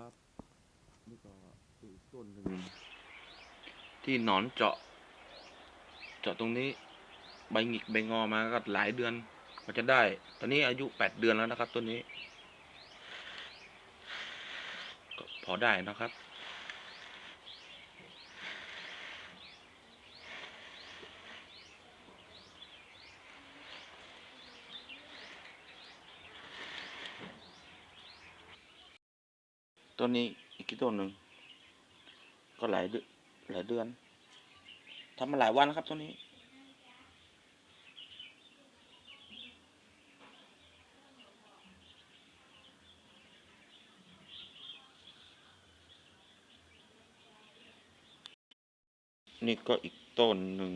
ครับนี่ก็ออีกต้นหนึ่งที่หนอนเจาะ เจาะตรงนี้ ใบหงิกใบงอมาก็หลายเดือนกว่าจะได้ ตอนนี้อายุแปดเดือนแล้วนะครับต้นนี้ ก็พอได้นะครับ ต้นนี้อีกต้นหนึ่ง ก็หลายเดือนหลายเดือนทำมาหลายวันแล้วครับต้นนี้ นี่ก็อีกต้นหนึ่ง